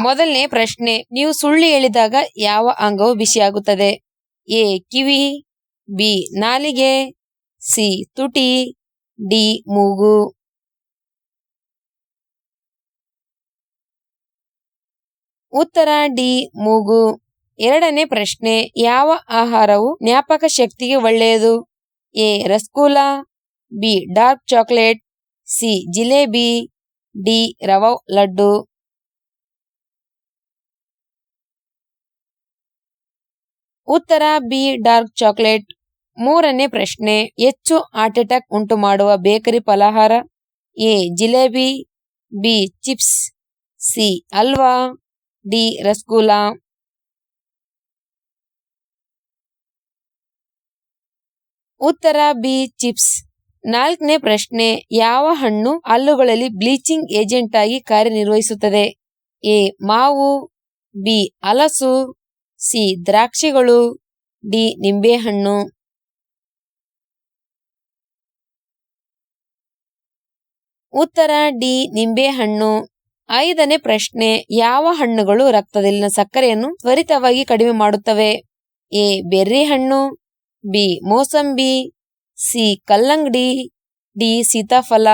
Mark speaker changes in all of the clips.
Speaker 1: ಮೊದಲನೇ ಪ್ರಶ್ನೆ, ನೀವು ಸುಳ್ಳು ಹೇಳಿದಾಗ ಯಾವ ಅಂಗವು ಬಿಸಿಯಾಗುತ್ತದೆ? ಎ, ಕಿವಿ, ಬಿ, ನಾಲಿಗೆ, ಸಿ, ತುಟಿ, ಡಿ, ಮೂಗು. ಉತ್ತರ, ಡಿ, ಮೂಗು. ಎರಡನೇ ಪ್ರಶ್ನೆ, ಯಾವ ಆಹಾರವು ಜ್ಞಾಪಕ ಶಕ್ತಿಗೆ ಒಳ್ಳೆಯದು? A, rasgulla, B, dark chocolate, C, jalebi, D, rava laddu. ಉತ್ತರ, ಬಿ, ಡಾರ್ಕ್ ಚಾಕ್ಲೇಟ್. ಮೂರನೇ ಪ್ರಶ್ನೆ, ಹೆಚ್ಚು ಹಾರ್ಟ್ ಅಟ್ಯಾಕ್ ಉಂಟು ಮಾಡುವ bakery Phalahara? A, jalebi, B, chips, C halwa D rasgulla ಉತ್ತರ, ಬಿ, ಚಿಪ್ಸ್. ನಾಲ್ಕನೇ ಪ್ರಶ್ನೆ, ಯಾವ ಹಣ್ಣು ಹಲ್ಲುಗಳಲ್ಲಿ ಬ್ಲೀಚಿಂಗ್ ಏಜೆಂಟ್ ಆಗಿ ಕಾರ್ಯನಿರ್ವಹಿಸುತ್ತದೆ? ಎ, ಮಾವು, ಬಿ, ಹಲಸು ಸಿ. ದ್ರಾಕ್ಷಿಗಳು, ಡಿ. ನಿಂಬೆಹಣ್ಣು. ಉತ್ತರ, ಡಿ. ನಿಂಬೆಹಣ್ಣು. ಐದನೇ ಪ್ರಶ್ನೆ, ಯಾವ ಹಣ್ಣುಗಳು ರಕ್ತದಲ್ಲಿನ ಸಕ್ಕರೆಯನ್ನು ತ್ವರಿತವಾಗಿ ಕಡಿಮೆ ಮಾಡುತ್ತವೆ? ಎ. ಬೆರ್ರಿ ಹಣ್ಣು ಬಿ. ಮೋಸಂಬಿ, ಸಿ. ಕಲ್ಲಂಗಡಿ, ಡಿ. ಸೀತಾಫಲ.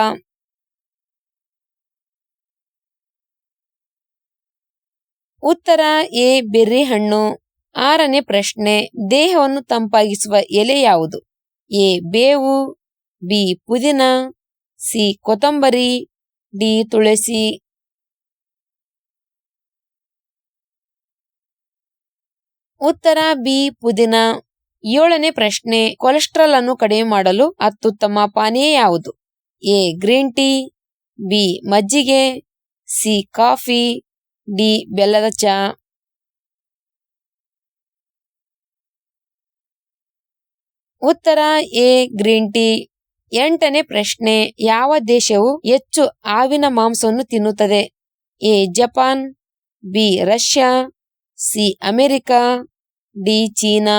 Speaker 1: ಉತ್ತರ ಎ, ಬೆರ್ರಿ ಹಣ್ಣು. ಆರನೇ ಪ್ರಶ್ನೆ, ದೇಹವನ್ನು ತಂಪಾಗಿಸುವ ಎಲೆ ಯಾವುದು? ಎ, ಬೇವು, ಬಿ, ಪುದೀನ, ಸಿ, ಕೊತ್ತಂಬರಿ, ಡಿ, ತುಳಸಿ. ಉತ್ತರ ಬಿ, ಪುದೀನ. ಏಳನೇ ಪ್ರಶ್ನೆ, ಕೊಲೆಸ್ಟ್ರಾಲ್ ಅನ್ನು ಕಡಿಮೆ ಮಾಡಲು ಅತ್ಯುತ್ತಮ ಪಾನೀಯ ಯಾವುದು? ಎ, ಗ್ರೀನ್ ಟೀ, ಬಿ, ಮಜ್ಜಿಗೆ, ಸಿ, ಕಾಫಿ. ಡಿ, ಬೆಲ್ಲದ ಚಹಾ ಉತ್ತರ, ಎ, ಗ್ರೀನ್ ಟೀ. ಎಂಟನೇ ಪ್ರಶ್ನೆ, ಯಾವ ದೇಶವು ಹೆಚ್ಚು ಆವಿನ ಮಾಂಸವನ್ನು ತಿನ್ನುತ್ತದೆ? A, Japan, B, Russia, C, America, D, China.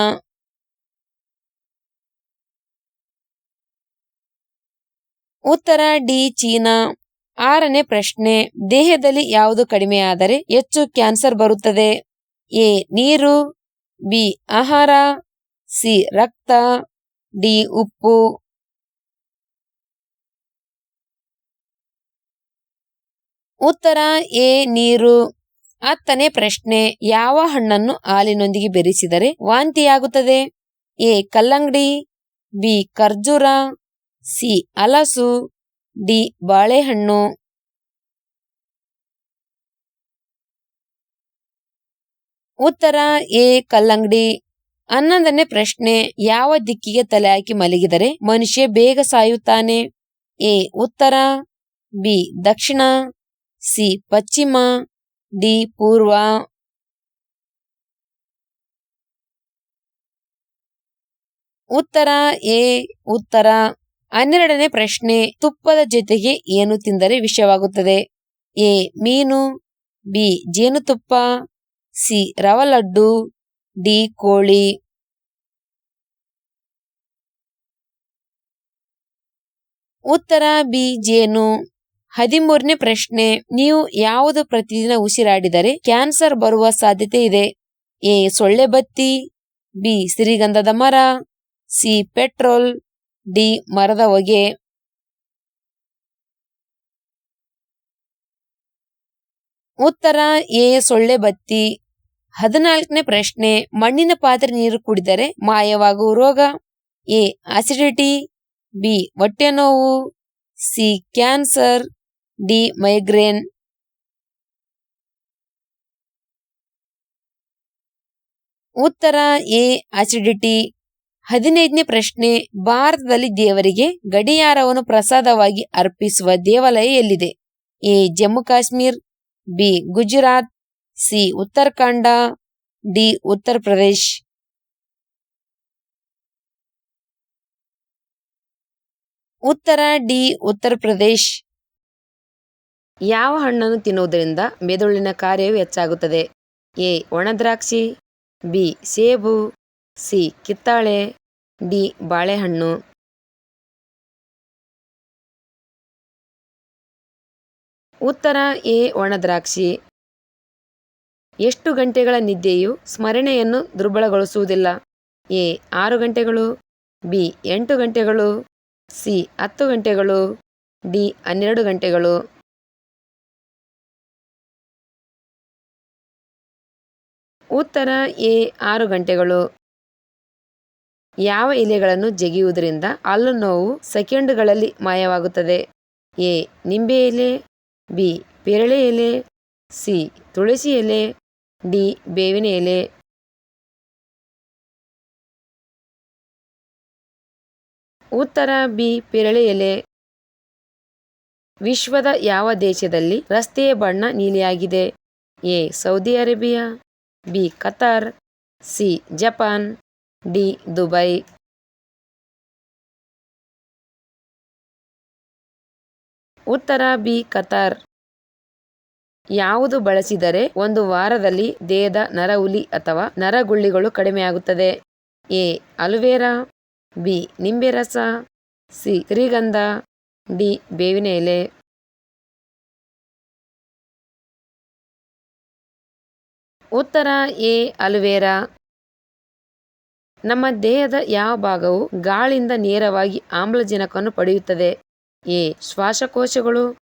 Speaker 1: ಉತ್ತರ, ಡಿ, ಚೀನಾ. ಆರನೇ ಪ್ರಶ್ನೆ, ದೇಹದಲ್ಲಿ ಯಾವುದು ಕಡಿಮೆಯಾದರೆ ಹೆಚ್ಚು ಕ್ಯಾನ್ಸರ್ ಬರುತ್ತದೆ? ಎ, ನೀರು, ಬಿ, ಆಹಾರ, ಸಿ, ರಕ್ತ, ಡಿ, ಉಪ್ಪು. ಉತ್ತರ, ಎ, ನೀರು. ಹತ್ತನೇ ಪ್ರಶ್ನೆ, ಯಾವ ಹಣ್ಣನ್ನು ಹಾಲಿನೊಂದಿಗೆ ಬೆರೆಸಿದರೆ ವಾಂತಿಯಾಗುತ್ತದೆ? ಎ, ಕಲ್ಲಂಗಡಿ, ಬಿ, ಖರ್ಜೂರ, ಸಿ, ಹಲಸು. ಡಿ ಬಾಳೆಹಣ್ಣು. ಉತ್ತರ ಎ ಕಲ್ಲಂಗಡಿ. ಹನ್ನೊಂದನೇ ಪ್ರಶ್ನೆ, ಯಾವ ದಿಕ್ಕಿಗೆ ತಲೆ ಹಾಕಿ ಮಲಗಿದರೆ ಮನುಷ್ಯ ಬೇಗ ಸಾಯುತ್ತಾನೆ? ಎ, ಉತ್ತರ, ಬಿ, ದಕ್ಷಿಣ, ಸಿ, ಪಶ್ಚಿಮ, ಡಿ, ಪೂರ್ವ. ಉತ್ತರ ಎ, ಉತ್ತರ. ಹನ್ನೆರಡನೇ ಪ್ರಶ್ನೆ, ತುಪ್ಪದ ಜೊತೆಗೆ ಏನು ತಿಂದರೆ ವಿಷವಾಗುತ್ತದೆ ಎ, ಮೀನು, ಬಿ, ಜೇನುತುಪ್ಪ, ಸಿ ರವ ಲಡ್ಡು ಡಿ, ಕೋಳಿ. ಉತ್ತರ, ಬಿ, ಜೇನು. ಹದಿಮೂರನೇ ಪ್ರಶ್ನೆ, ನೀವು ಯಾವುದು ಪ್ರತಿದಿನ ಉಸಿರಾಡಿದರೆ ಕ್ಯಾನ್ಸರ್ ಬರುವ ಸಾಧ್ಯತೆ ಇದೆ? ಎ, ಸೊಳ್ಳೆ ಬತ್ತಿ, ಬಿ, ಸಿರಿಗಂಧದ ಮರ, ಸಿ, ಪೆಟ್ರೋಲ್. ಡಿ ಮರದ ಹೊಗೆ. ಉತ್ತರ ಎ ಸೊಳ್ಳೆ ಬತ್ತಿ. ಹದಿನಾಲ್ಕನೇ ಪ್ರಶ್ನೆ, ಮಣ್ಣಿನ ಪಾತ್ರೆ ನೀರು ಕುಡಿದರೆ ಮಾಯವಾಗುವ ರೋಗ? ಎ ಆಸಿಡಿಟಿ ಬಿ, ಹೊಟ್ಟೆ ನೋವು. ಸಿ ಕ್ಯಾನ್ಸರ್ ಡಿ ಮೈಗ್ರೇನ್ ಉತ್ತರ ಎ ಆಸಿಡಿಟಿ ಹದಿನೈದನೇ ಪ್ರಶ್ನೆ, ಭಾರತದಲ್ಲಿ ದೇವರಿಗೆ ಗಡಿಯಾರವನ್ನು ಪ್ರಸಾದವಾಗಿ ಅರ್ಪಿಸುವ ದೇವಾಲಯ ಎಲ್ಲಿದೆ? A, Jammu Kashmir, B, Gujarat, C, Uttarakhand, D, Uttar Pradesh. ಉತ್ತರ, ಡಿ, ಉತ್ತರ ಪ್ರದೇಶ್. ಯಾವ ಹಣ್ಣನ್ನು ತಿನ್ನುವುದರಿಂದ ಮೆದುಳಿನ ಕಾರ್ಯವು ಹೆಚ್ಚಾಗುತ್ತದೆ? ಎ ಒಣದ್ರಾಕ್ಷಿ ಬಿ, ಸೇಬು ಸಿ. ಕಿತ್ತಾಳೆ, ಡಿ. ಬಾಳೆಹಣ್ಣು. ಉತ್ತರ, ಎ. ಒಣದ್ರಾಕ್ಷಿ. ಎಷ್ಟು ಗಂಟೆಗಳ ನಿದ್ದೆಯು ಸ್ಮರಣೆಯನ್ನು ದುರ್ಬಲಗೊಳಿಸುವುದಿಲ್ಲ. ಎ. ಆರು ಗಂಟೆಗಳು, ಬಿ. ಎಂಟು ಗಂಟೆಗಳು, ಸಿ. ಹತ್ತು ಗಂಟೆಗಳು, ಡಿ. ಹನ್ನೆರಡು ಗಂಟೆಗಳು. ಉತ್ತರ, ಎ. ಆರು ಗಂಟೆಗಳು. ಯಾವ ಎಲೆಗಳನ್ನು ಜಗಿಯುವುದರಿಂದ ಹಲ್ಲು ನೋವು ಸೆಕೆಂಡುಗಳಲ್ಲಿ ಮಾಯವಾಗುತ್ತದೆ? ಎ. ನಿಂಬೆ ಎಲೆ, ಬಿ. ಪೇರಳೆ ಎಲೆ, ಸಿ. ತುಳಸಿ ಎಲೆ, ಡಿ. ಬೇವಿನ ಎಲೆ. ಉತ್ತರ, ಬಿ. ಪೇರಳೆ ಎಲೆ. ವಿಶ್ವದ ಯಾವ ದೇಶದಲ್ಲಿ ರಸ್ತೆಯ ಬಣ್ಣ ನೀಲಿಯಾಗಿದೆ? A. Saudi Arabia, B. Qatar, C. Japan. D, Dubai. ಉತ್ತರ ಬಿ, ಕತಾರ್. ಯಾವುದು ಬಳಸಿದರೆ ಒಂದು ವಾರದಲ್ಲಿ ದೇಹದ ನರಹುಲಿ ಅಥವಾ ನರಗುಳ್ಳಿಗಳು ಕಡಿಮೆಯಾಗುತ್ತದೆ ಎ, ಅಲುವೇರಾ. ಬಿ, ನಿಂಬೆ ರಸ. ಸಿ ಶ್ರೀಗಂಧ ಡಿ, ಬೇವಿನ ಎಲೆ. ಉತ್ತರ ಎ, ಅಲುವೇರಾ. ನಮ್ಮ ದೇಹದ ಯಾವ ಭಾಗವು ಗಾಳಿಯಿಂದ ನೇರವಾಗಿ ಆಮ್ಲಜನಕವನ್ನು ಪಡೆಯುತ್ತದೆ? ಎ. ಶ್ವಾಸಕೋಶಗಳು.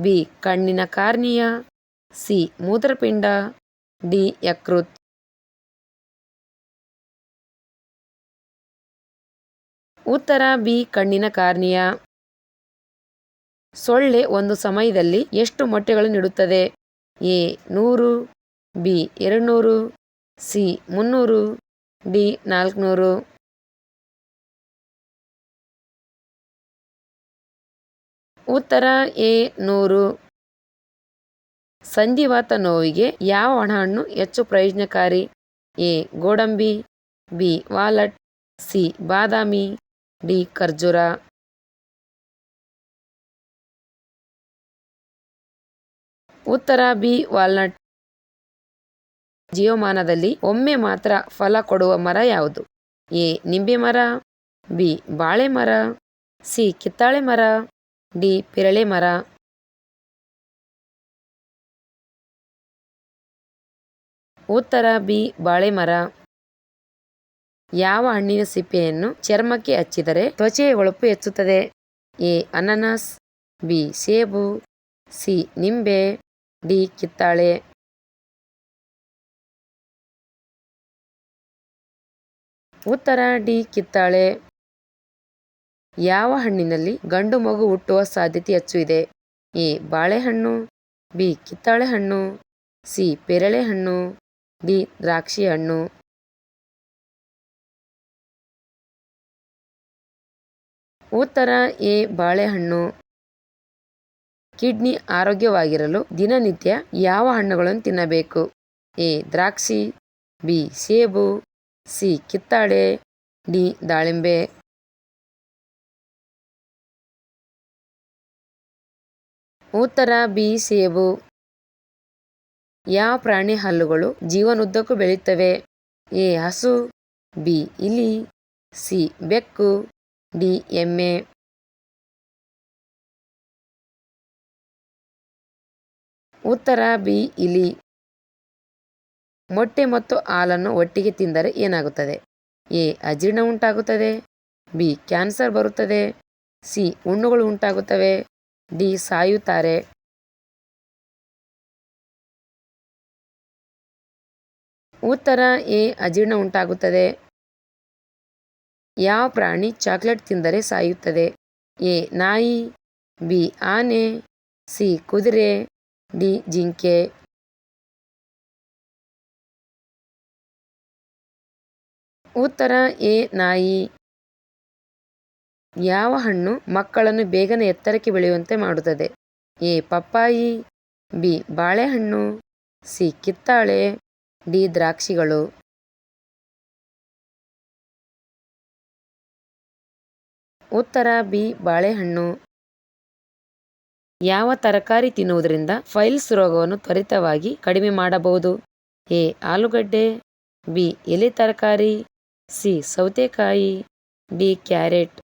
Speaker 1: ಬಿ. ಕಣ್ಣಿನ ಕಾರ್ನಿಯ. ಸಿ. ಮೂತ್ರಪಿಂಡ. ಡಿ. ಯಕೃತ್. ಉತ್ತರ ಬಿ. ಕಣ್ಣಿನ ಕಾರ್ನಿಯ. ಸೊಳ್ಳೆ ಒಂದು ಸಮಯದಲ್ಲಿ ಎಷ್ಟು ಮೊಟ್ಟೆಗಳನ್ನು ಇಡುತ್ತದೆ ಎ. ನೂರು. ಬಿ. ಎರಡುನೂರು ಸಿ. ಮುನ್ನೂರು. ಡಿ ನಾಲ್ಕುನೂರು. ಉತ್ತರ ಎ ನೂರು. ಸಂಧಿವಾತ ನೋವಿಗೆ ಯಾವ ಒಣಹಣ್ಣು ಹೆಚ್ಚು ಪ್ರಯೋಜನಕಾರಿ? ಎ ಗೋಡಂಬಿ, ಬಿ ವಾಲಟ್, ಸಿ ಬಾದಾಮಿ, ಡಿ ಖರ್ಜೂರ. ಉತ್ತರ ಬಿ ವಾಲ್ನಟ್. ಜೀವಮಾನದಲ್ಲಿ ಒಮ್ಮೆ ಮಾತ್ರ ಫಲ ಕೊಡುವ ಮರ ಯಾವುದು? ಎ. ನಿಂಬೆ ಮರ, ಬಿ. ಬಾಳೆ ಮರ, ಸಿ. ಕಿತ್ತಾಳೆ ಮರ, ಡಿ. ಪಿರಳೆ ಮರ. ಉತ್ತರ, ಬಿ. ಬಾಳೆ ಮರ. ಯಾವ ಹಣ್ಣಿನ ಸಿಪ್ಪೆಯನ್ನು ಚರ್ಮಕ್ಕೆ ಹಚ್ಚಿದರೆ ತ್ವಚೆಯ ಹೊಳಪು ಹೆಚ್ಚುತ್ತದೆ ಎ. ಅನಾನಸ್, ಬಿ. ಸೇಬು, ಸಿ. ನಿಂಬೆ, ಡಿ. ಕಿತ್ತಾಳೆ. ಉತ್ತರ ಡಿ ಕಿತ್ತಾಳೆ. ಯಾವ ಹಣ್ಣಿನಲ್ಲಿ ಗಂಡು ಮಗು ಹುಟ್ಟುವ ಸಾಧ್ಯತೆ ಹೆಚ್ಚು ಇದೆ? ಎ. ಬಾಳೆಹಣ್ಣು, ಬಿ. ಕಿತ್ತಾಳೆ ಹಣ್ಣು, ಸಿ. ಪೇರಳೆ ಹಣ್ಣು, ಡಿ. ದ್ರಾಕ್ಷಿ ಹಣ್ಣು. ಉತ್ತರ ಎ. ಬಾಳೆಹಣ್ಣು. ಕಿಡ್ನಿ ಆರೋಗ್ಯವಾಗಿರಲು ದಿನನಿತ್ಯ ಯಾವ ಹಣ್ಣುಗಳನ್ನು ತಿನ್ನಬೇಕು? ಎ. ದ್ರಾಕ್ಷಿ, ಬಿ. ಸೇಬು ಸಿ ಕಿತ್ತಾಳೆ, ಡಿ ದಾಳಿಂಬೆ. ಉತ್ತರ ಬಿ ಸೇಬು. ಯಾವ ಪ್ರಾಣಿ ಹಲ್ಲುಗಳು ಜೀವನುದ್ದಕ್ಕೂ ಬೆಳೆಯುತ್ತವೆ. ಎ ಹಸು, ಬಿ ಇಲಿ, ಸಿ ಬೆಕ್ಕು, ಡಿ ಎಮ್ಮೆ. ಉತ್ತರ ಬಿ ಇಲಿ. ಮೊಟ್ಟೆ ಮತ್ತು ಹಾಲನ್ನು ಒಟ್ಟಿಗೆ ತಿಂದರೆ ಏನಾಗುತ್ತದೆ? ಎ. ಅಜೀರ್ಣ ಉಂಟಾಗುತ್ತದೆ. ಬಿ. ಕ್ಯಾನ್ಸರ್ ಬರುತ್ತದೆ. ಸಿ. ಹುಣ್ಣುಗಳು ಉಂಟಾಗುತ್ತವೆ. ಡಿ. ಸಾಯುತ್ತಾರೆ. ಉತ್ತರ. ಎ. ಅಜೀರ್ಣ ಉಂಟಾಗುತ್ತದೆ. ಯಾವ ಪ್ರಾಣಿ ಚಾಕ್ಲೇಟ್ ತಿಂದರೆ ಸಾಯುತ್ತದೆ? ಎ. ನಾಯಿ. ಬಿ. ಆನೆ. ಸಿ. ಕುದುರೆ. ಡಿ. ಜಿಂಕೆ. ಉತ್ತರ ಎ ನಾಯಿ. ಯಾವ ಹಣ್ಣು ಮಕ್ಕಳನ್ನು ಬೇಗನೆ ಎತ್ತರಕ್ಕೆ ಬೆಳೆಯುವಂತೆ ಮಾಡುತ್ತದೆ? ಎ ಪಪ್ಪಾಯಿ, ಬಿ ಬಾಳೆಹಣ್ಣು, ಸಿ ಕಿತ್ತಾಳೆ, ಡಿ ದ್ರಾಕ್ಷಿಗಳು. ಉತ್ತರ ಬಿ ಬಾಳೆಹಣ್ಣು. ಯಾವ ತರಕಾರಿ ತಿನ್ನುವುದರಿಂದ ಫೈಲ್ಸ್ ರೋಗವನ್ನು ತ್ವರಿತವಾಗಿ ಕಡಿಮೆ ಮಾಡಬಹುದು? ಎ ಆಲೂಗಡ್ಡೆ, ಬಿ ಎಲೆ ತರಕಾರಿ ಸಿ ಸೌತೆಕಾಯಿ ಡಿ ಕ್ಯಾರೆಟ್.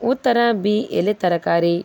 Speaker 1: ಉತ್ತರ ಬಿ ಎಲೆ ತರಕಾರಿ.